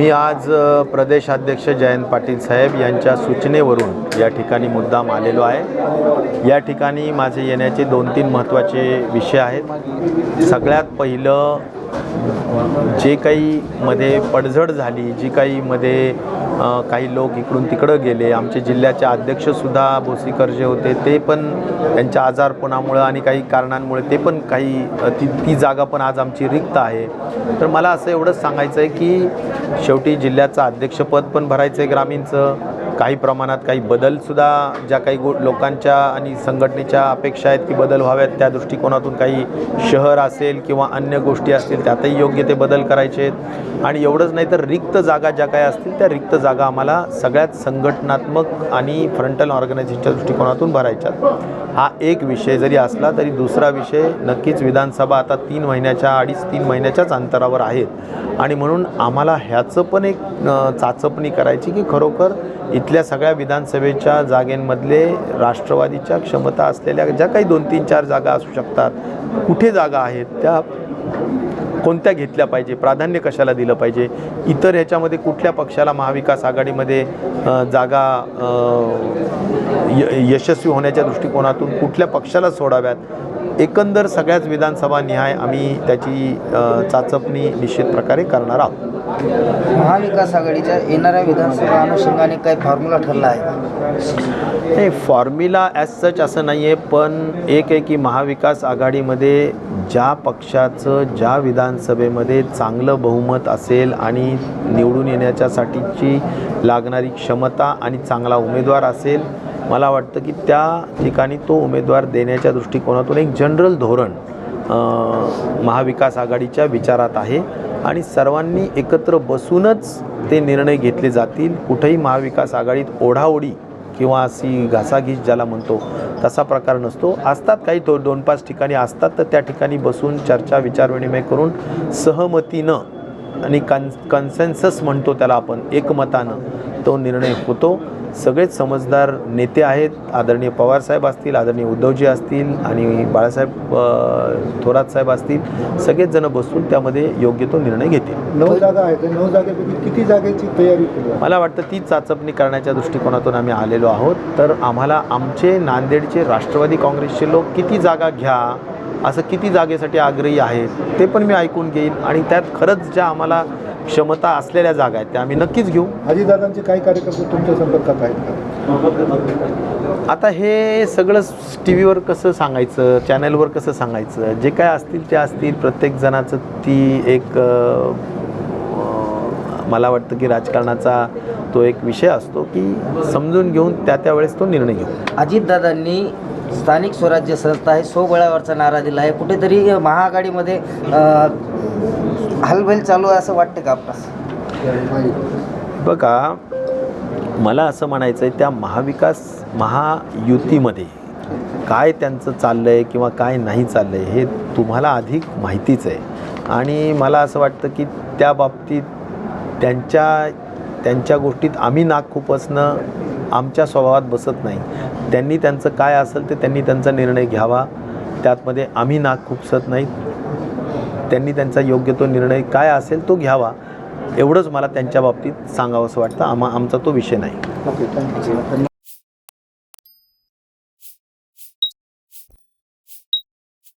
मी आज प्रदेशाध्यक्ष जयंत पाटील साहेब यांच्या सूचनेवरून या ठिकाणी मुद्दाम आलेलो आहे. या ठिकाणी माझे येण्याचे दोन तीन महत्त्वाचे विषय आहेत. सगळ्यात पहिलं जे काही मध्ये पडझड झाली जी काही मध्ये काही लोक इकडून तिकडं गेले आमचे जिल्ह्याचे अध्यक्षसुद्धा भोसीकर जे होते ते पण त्यांच्या आजारपणामुळं आणि काही कारणांमुळे ते पण काही ती ती जागा पण आज आमची रिक्त आहे. तर मला असं एवढंच सांगायचं आहे की शेवटी जिल्ह्याचं अध्यक्षपद पण भरायचं आहे ग्रामीणचं काही प्रमाणात काही बदलसुद्धा ज्या काही गो लोकांच्या आणि संघटनेच्या अपेक्षा आहेत की बदल व्हाव्यात त्या दृष्टिकोनातून काही शहर असेल किंवा अन्य गोष्टी असतील त्यातही योग्य ते बदल करायचे आहेत. आणि एवढंच नाही तर रिक्त जागा ज्या काही असतील त्या रिक्त जागा आम्हाला सगळ्यात संघटनात्मक आणि फ्रंटल ऑर्गनायझेशनच्या दृष्टिकोनातून भरायच्यात हा एक विषय जरी असला तरी दुसरा विषय नक्कीच विधानसभा आता तीन महिन्याच्या अडीच तीन महिन्याच्याच अंतरावर आहेत. आणि म्हणून आम्हाला ह्याचं पण एक चाचपणी करायची की खरोखर इथल्या सगळ्या विधानसभेच्या जागेंमधले राष्ट्रवादीच्या क्षमता असलेल्या ज्या काही दोन तीन चार जागा असू शकतात कुठे जागा आहेत त्या कोणत्या घेतल्या पाहिजे प्राधान्य कशाला दिलं पाहिजे इतर ह्याच्यामध्ये कुठल्या पक्षाला महाविकास आघाडीमध्ये जागा य यशस्वी होण्याच्या दृष्टिकोनातून कुठल्या पक्षाला सोडाव्यात एकंदर सगळ्याच विधानसभा निहाय आम्ही त्याची चाचपणी निश्चित प्रकारे करणार आहोत. महाविकास आघाडीच्या येणाऱ्या विधानसभा अनुषंगाने काही फॉर्म्युला ठरला आहे का? हे फॉर्म्युला ॲज सच असं नाही आहे पण एक आहे की महाविकास आघाडीमध्ये ज्या पक्षाचं ज्या विधानसभेमध्ये चांगलं बहुमत असेल आणि निवडून येण्याच्यासाठीची लागणारी क्षमता आणि चांगला उमेदवार असेल मला वाटतं की त्या ठिकाणी तो उमेदवार देण्याच्या दृष्टिकोनातून एक जनरल धोरण महाविकास आघाडीच्या विचारात आहे आणि सर्वांनी एकत्र बसूनच ते निर्णय घेतले जातील. कुठेही महाविकास आघाडीत ओढाओढी किंवा अशी घासाघीस ज्याला म्हणतो तसा प्रकार नसतो. असतात काही तो दोन पाच ठिकाणी असतात तर त्या ठिकाणी बसून चर्चा विचारविनिमय करून सहमतीनं आणि कन कन्सेन्सस म्हणतो त्याला आपण एकमतानं तो निर्णय होतो. सगळेच समजदार नेते आहेत. आदरणीय पवारसाहेब असतील आदरणीय उद्धवजी असतील आणि बाळासाहेब थोरात साहेब असतील सगळेच जण बसून त्यामध्ये योग्य तो निर्णय घेतील. नऊ जागा आहेत. नऊ जागेपैकी किती जागेची तयारी? मला वाटतं ती चाचपणी करण्याच्या दृष्टिकोनातून आम्ही आलेलो आहोत. तर आम्हाला आमचे नांदेडचे राष्ट्रवादी काँग्रेसचे लोक किती जागा घ्या असं किती जागेसाठी आग्रही आहेत ते पण मी ऐकून घेईन. आणि त्यात खरंच ज्या आम्हाला क्षमता असलेल्या जागा आहेत त्या आम्ही नक्कीच घेऊ. अजितदादांचे काही कार्यकर्ते तुमच्या संपर्कात आहेत आता हे सगळं टी व्हीवर कसं सांगायचं चॅनलवर कसं सांगायचं जे काय असतील ते असतील. प्रत्येक जणाचं ती एक मला वाटतं की राजकारणाचा तो एक विषय असतो की समजून घेऊन त्या त्यावेळेस तो निर्णय घेऊ. अजितदादांनी स्थानिक स्वराज्य संस्था आहे. सोबळावरचा नारा दिला आहे. कुठेतरी महाआघाडीमध्ये हलबल चालू आहे असं वाटतं का आपणास? बघा मला असं म्हणायचं आहे त्या महाविकास महायुतीमध्ये काय त्यांचं चाललं आहे किंवा काय नाही चाललं आहे हे तुम्हाला अधिक माहितीच आहे. आणि मला असं वाटतं की त्या बाबतीत त्यांच्या त्यांच्या गोष्टीत आम्ही नाक खुपसणं आमच्या स्वभावात बसत नाही. त्यांनी त्यांचं काय असेल ते त्यांनी त्यांचा निर्णय घ्यावा. त्यातमध्ये आम्ही नाक खुपसत नाहीत त्यांनी त्यांचा योग्य तो निर्णय काय असेल तो घ्यावा. एवढंच मला त्यांच्या बाबतीत सांगावंसं वाटतं. आम्हा आमचा तो विषय नाही. Okay thank you.